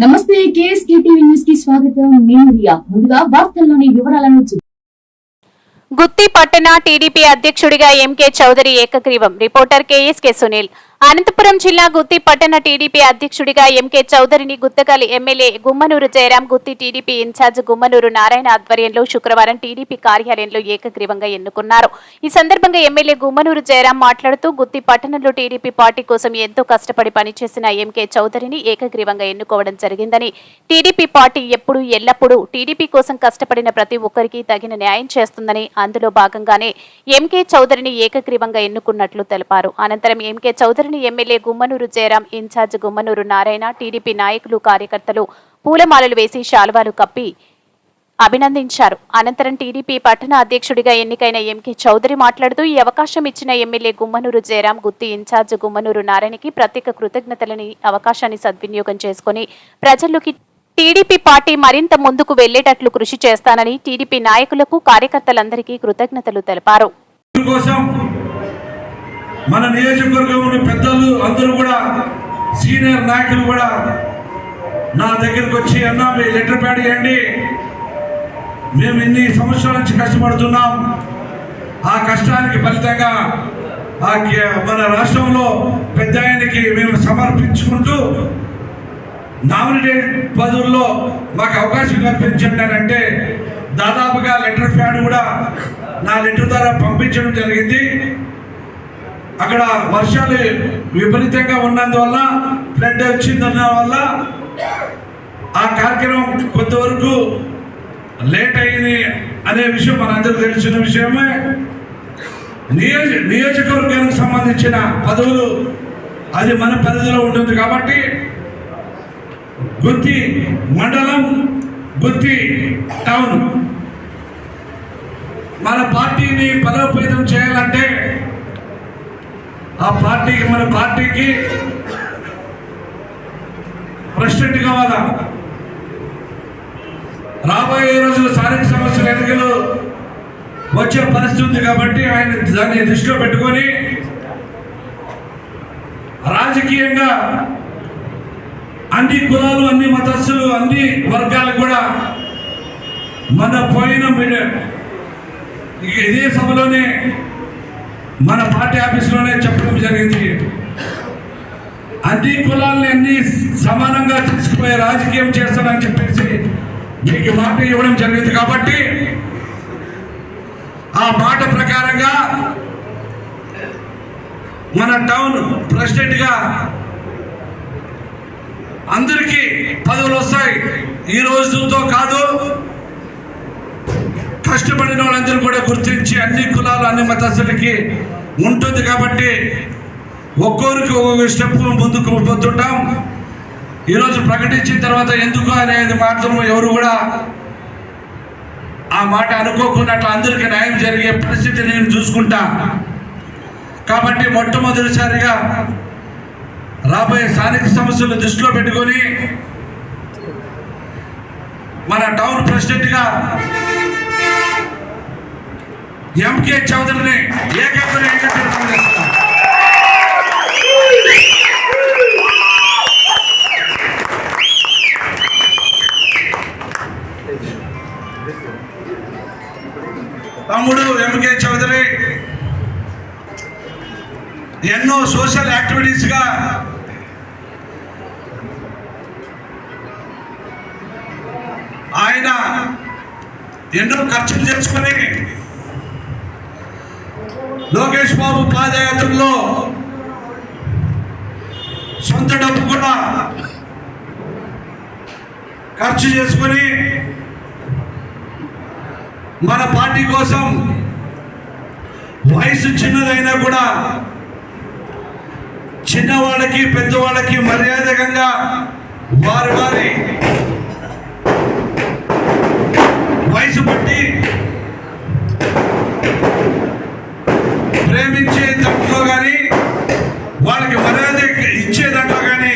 నమస్తే KSK TV న్యూస్కి స్వాగతం. నేను రియా. ముందుగా వార్తల్లోని వివరాలను చూ- గుత్తి పట్టణ టీడీపీ అధ్యక్షుడిగా ఎంకే చౌదరి ఏకగ్రీవం. Reporter KSK Sunil. అనంతపురం జిల్లా గుత్తి పట్టణ టీడీపీ అధ్యక్షుడిగా MK చౌదరిని Guntakal MLA Gummanur Jayaram Gooty TDP incharge Gummanur Narayana ఆధ్వర్యంలో శుక్రవారం టీడీపీ కార్యాలయంలో ఏకగ్రీవంగా ఎన్నుకున్నారు. ఈ సందర్భంగా ఎమ్మెల్యే గుమ్మనూరు జయరాం మాట్లాడుతూ గుత్తి పట్టణంలో టీడీపీ పార్టీ కోసం ఎంతో కష్టపడి పనిచేసిన ఎంకే చౌదరిని ఏకగ్రీవంగా ఎన్నుకోవడం జరిగిందని టీడీపీ పార్టీ ఎప్పుడు ఎల్లప్పుడూ టీడీపీ కోసం కష్టపడిన ప్రతి ఒక్కరికి తగిన న్యాయం చేస్తుందని అందులో భాగంగానే ఎంకే చౌదరిని ఏకగ్రీవంగా ఎన్నుకున్నట్లు తెలిపారు. అనంతరం MK చౌదరిని MLA Gummanur Jayaram incharge Gummanur Narayana TDP నాయకులు కార్యకర్తలు పూలమాలలు వేసి శాలువాలు కప్పి అభినందించారు. అనంతరం టీడీపీ పట్టణ అధ్యక్షుడిగా ఎన్నికైన ఎంకే చౌదరి మాట్లాడుతూ ఈ అవకాశం ఇచ్చిన MLA Gummanur Jayaram Gooty in charge Gummanur నారాయణకి ప్రత్యేక కృతజ్ఞతలని అవకాశాన్ని సద్వినియోగం చేసుకుని ప్రజల్లోకి టీడీపీ పార్టీ మరింత ముందుకు వెళ్ళేటట్లు కృషి చేస్తానని టీడీపీ నాయకులకు కార్యకర్తలందరికీ కృతజ్ఞతలు తెలిపారు. మన నియోజకవర్గంలోని పెద్దలు అందరూ కూడా సీనియర్ నాయకులు కూడా నా దగ్గరకు వచ్చి అన్నా మీ లెటర్ ప్యాడ్ ఇవ్వండి. మేము ఇన్ని సంవత్సరాల నుంచి కష్టపడుతున్నాం. ఆ కష్టానికి ఫలితంగా ఆ మన రాష్ట్రంలో పెద్ద ఆయనకి మేము సమర్పించుకుంటూ నామినేటెడ్ పదవుల్లో మాకు అవకాశం కల్పించండి అని అంటే దాదాపుగా లెటర్ ప్యాడ్ కూడా నా లెటర్ ద్వారా పంపించడం జరిగింది. అక్కడ వర్షాలు విపరీతంగా ఉన్నందువల్ల ఫ్లడ్ వచ్చిందన్న వల్ల ఆ కార్యక్రమం కొంతవరకు లేట్ అయింది అనే విషయం మనందరూ తెలిసిన విషయమే. నియోజ నియోజకవర్గానికి సంబంధించిన పదవులు అది మన పరిధిలో ఉంటుంది కాబట్టి గుత్తి మండలం గుత్తి టౌన్. మన పార్టీని బలోపేతం చేయాలంటే ఆ పార్టీకి మన పార్టీకి ప్రెసిడెంట్ కావాలా? రాబోయే రోజులు స్థానిక సమస్యల ఎన్నికలు వచ్చే పరిస్థితి ఉంది కాబట్టి ఆయన దాన్ని దృష్టిలో పెట్టుకొని రాజకీయంగా అన్ని కులాలు అన్ని మతస్థులు అన్ని వర్గాలు కూడా మన పోయిన ఇదే సభలోనే మన పార్టీ ఆఫీసులోనే చెప్పడం జరిగింది అన్ని అందరినీ సమానంగా తీసుకుపోయే రాజకీయం చేస్తానని చెప్పేసి మీకు మాట ఇవ్వడం జరిగింది కాబట్టి ఆ మాట ప్రకారంగా మన టౌన్ ప్రెసిడెంట్గా అందరికీ పదవులు వస్తాయి. ఈ రోజుతో కాదు కష్టపడిన వాళ్ళందరూ కూడా గుర్తించి అన్ని కులాలు అన్ని మతస్థులకి ఉంటుంది కాబట్టి ఒక్కొరికి ఒక్కొక్క స్టెప్ ముందుకు పోతుంటాం ఈరోజు ప్రకటించిన తర్వాత ఎందుకు అనేది మాత్రం ఎవరు కూడా ఆ మాట అనుకోకుండా అట్లా అందరికీ న్యాయం జరిగే పరిస్థితి నేను చూసుకుంటా. కాబట్టి మొట్టమొదటిసారిగా రాబోయే స్థానిక సమస్యలు దృష్టిలో పెట్టుకొని మన టౌన్ ప్రెసిడెంట్గా ఎంకే చౌదరిని ఏకగ్ర ఏకగ్రీవం ఎన్నో ఖర్చులు చేసుకొని లోకేష్ బాబు పాదయాత్రలో సొంత డబ్బు కూడా ఖర్చు చేసుకొని మన పార్టీ కోసం వయసు చిన్నదైనా కూడా చిన్నవాళ్ళకి పెద్దవాళ్ళకి మర్యాదకంగా వారి వారి వయసు ప్రేమించే దాంట్లో కానీ వాళ్ళకి మర్యాద ఇచ్చే దాంట్లో కానీ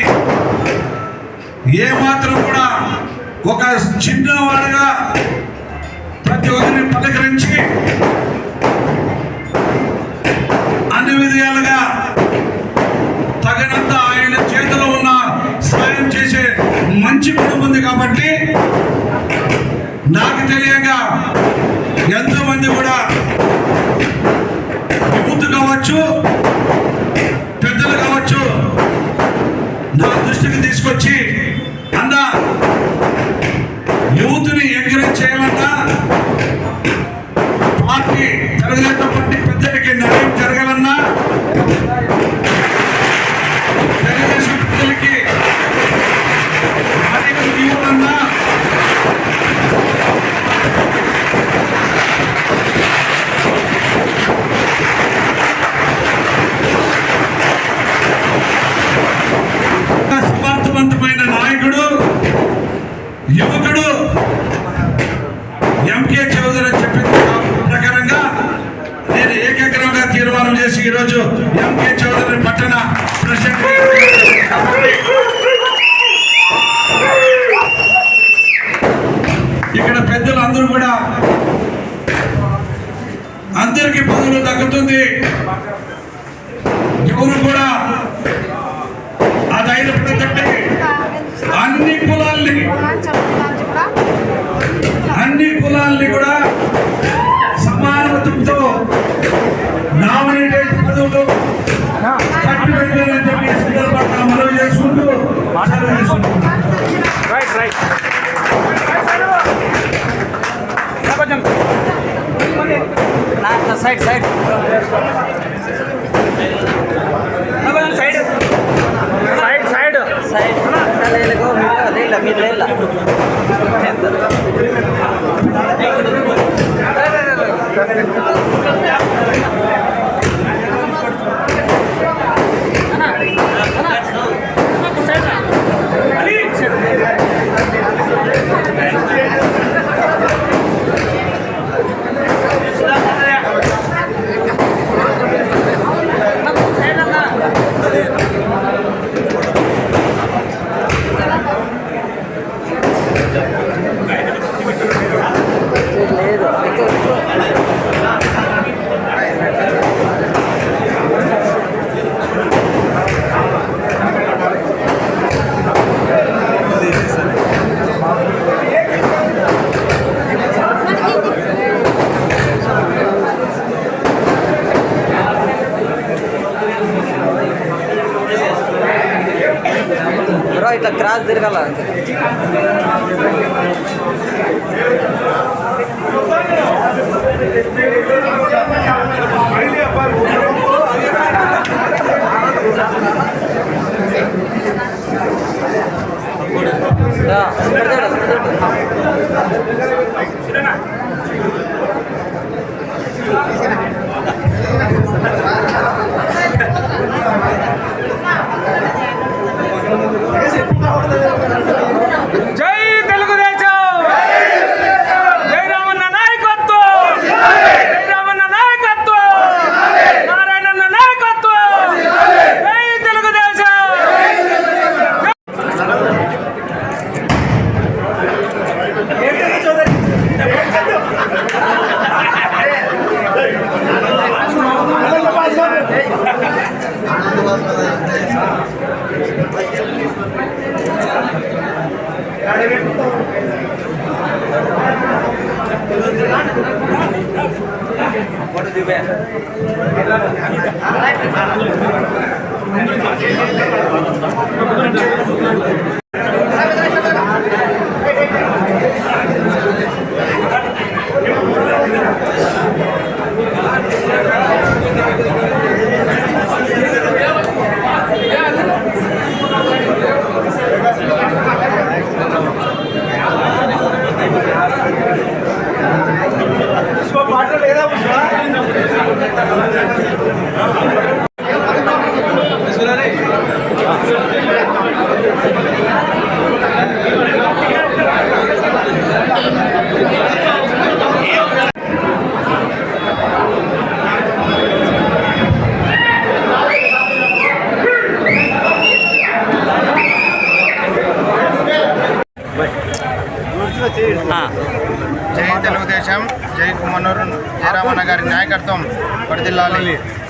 ఏమాత్రం కూడా ఒక చిన్నవాడుగా ప్రతి ఒక్కరిని పలకరించి అన్ని విధాలుగా తగినంత ఆయన చేతిలో ఉన్న సాయం చేసే మంచి మంచి ఉంది కాబట్టి నాకు తెలియక ఎంతో మంది కూడా యూత్ కావచ్చు యువకుడు ఎంకే చౌదరి అని చెప్పిన ప్రకారంగా నేను ఏకగ్రంగా తీర్మానం చేసి ఈరోజు ఎంకే చౌదరి పట్టణ ప్రెసిడెంట్ ఇక్కడ పెద్దలు అందరూ కూడా అందరికీ పదవులు తగ్గుతుంది. ఎవరు కూడా ఆ ధైర్యపడతండి అన్ని కులాల్ని కులాల్ని కూడా సమానత్వంతో నామినేటెడ్ పదవులు కట్టి పెట్టాలని చెప్పి సందర్భంగా మనవి చేసుకుంటూ. Right right side side side side side లేదు మీరు లేదు Galanda. ちょっと待って。What did you bet?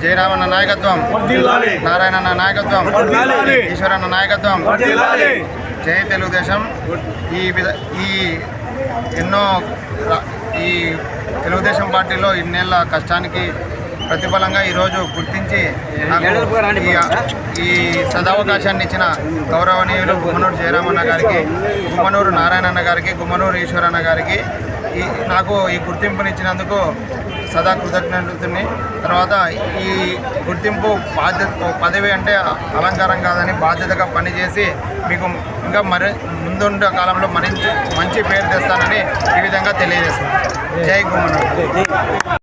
Jayaramanna నాయకత్వం. నారాయణన్న నాయకత్వం. ఈశ్వరన్న నాయకత్వం. జై తెలుగుదేశం. ఈ విధ ఈ ఎన్నో ఈ తెలుగుదేశం పార్టీలో ఇన్నేళ్ళ కష్టానికి ప్రతిఫలంగా ఈరోజు గుర్తించి నాకు ఈ ఈ సదావకాశాన్ని ఇచ్చిన గౌరవనీయులు గుమ్మనూరు జయరామన్న గారికి గుమ్మనూరు నారాయణన్న గారికి గుమ్మనూరు ఈశ్వరన్న గారికి ఈ నాకు ఈ గుర్తింపునిచ్చినందుకు సదా కృతజ్ఞతని. తర్వాత ఈ గుర్తింపు బాధ్యత పదవి అంటే అలంకారం కాదని బాధ్యతగా పనిచేసి మీకు ఇంకా మరి ముందుండే కాలంలో మరించి మంచి పేరు తెస్తానని ఈ విధంగా తెలియజేస్తున్నాను. జై గుమ్మనూరు